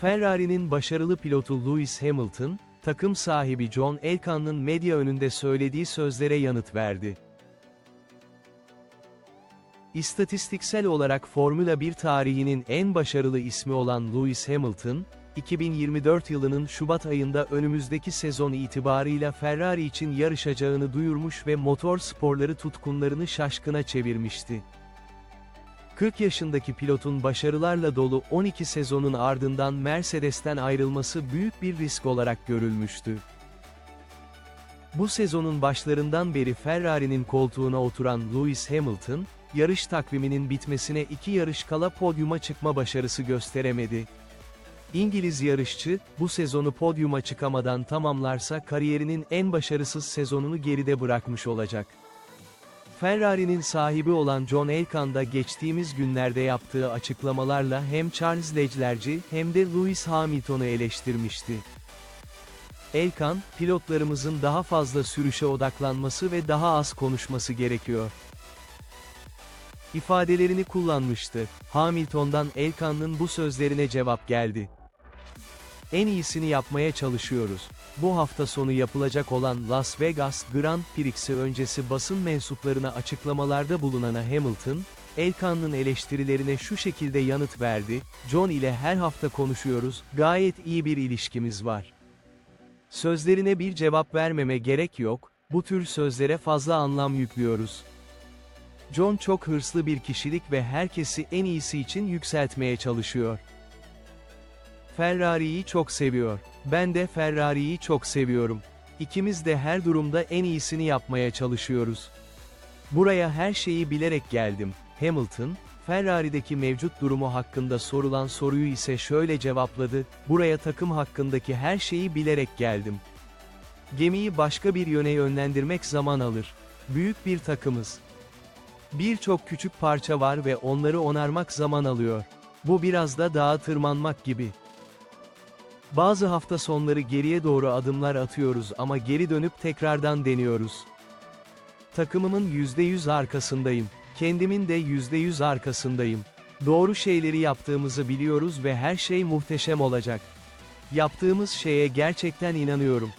Ferrari'nin başarılı pilotu Lewis Hamilton, takım sahibi John Elkan'ın medya önünde söylediği sözlere yanıt verdi. İstatistiksel olarak Formula 1 tarihinin en başarılı ismi olan Lewis Hamilton, 2024 yılının Şubat ayında önümüzdeki sezon itibarıyla Ferrari için yarışacağını duyurmuş ve motor sporları tutkunlarını şaşkına çevirmişti. 40 yaşındaki pilotun başarılarla dolu 12 sezonun ardından Mercedes'ten ayrılması büyük bir risk olarak görülmüştü. Bu sezonun başlarından beri Ferrari'nin koltuğuna oturan Lewis Hamilton, yarış takviminin bitmesine iki yarış kala podyuma çıkma başarısı gösteremedi. İngiliz yarışçı, bu sezonu podyuma çıkamadan tamamlarsa kariyerinin en başarısız sezonunu geride bırakmış olacak. Ferrari'nin sahibi olan John Elkann da geçtiğimiz günlerde yaptığı açıklamalarla hem Charles Leclerc'i hem de Lewis Hamilton'u eleştirmişti. Elkan, pilotlarımızın daha fazla sürüşe odaklanması ve daha az konuşması gerekiyor. ifadelerini kullanmıştı. Hamilton'dan Elkan'ın bu sözlerine cevap geldi. En iyisini yapmaya çalışıyoruz. Bu hafta sonu yapılacak olan Las Vegas Grand Prix'si öncesi basın mensuplarına açıklamalarda bulunan Hamilton, Elkan'ın eleştirilerine şu şekilde yanıt verdi, John ile her hafta konuşuyoruz, gayet iyi bir ilişkimiz var. Sözlerine bir cevap vermeme gerek yok, bu tür sözlere fazla anlam yüklüyoruz. John çok hırslı bir kişilik ve herkesi en iyisi için yükseltmeye çalışıyor. Ferrari'yi çok seviyor. Ben de Ferrari'yi çok seviyorum. İkimiz de her durumda en iyisini yapmaya çalışıyoruz. Buraya her şeyi bilerek geldim. Hamilton, Ferrari'deki mevcut durumu hakkında sorulan soruyu ise şöyle cevapladı, buraya takım hakkındaki her şeyi bilerek geldim. Gemiyi başka bir yöne yönlendirmek zaman alır. Büyük bir takımız. Birçok küçük parça var ve onları onarmak zaman alıyor. Bu biraz da dağa tırmanmak gibi. Bazı hafta sonları geriye doğru adımlar atıyoruz ama geri dönüp tekrardan deniyoruz. Takımımın %100 arkasındayım. Kendimin de %100 arkasındayım. Doğru şeyleri yaptığımızı biliyoruz ve her şey muhteşem olacak. Yaptığımız şeye gerçekten inanıyorum.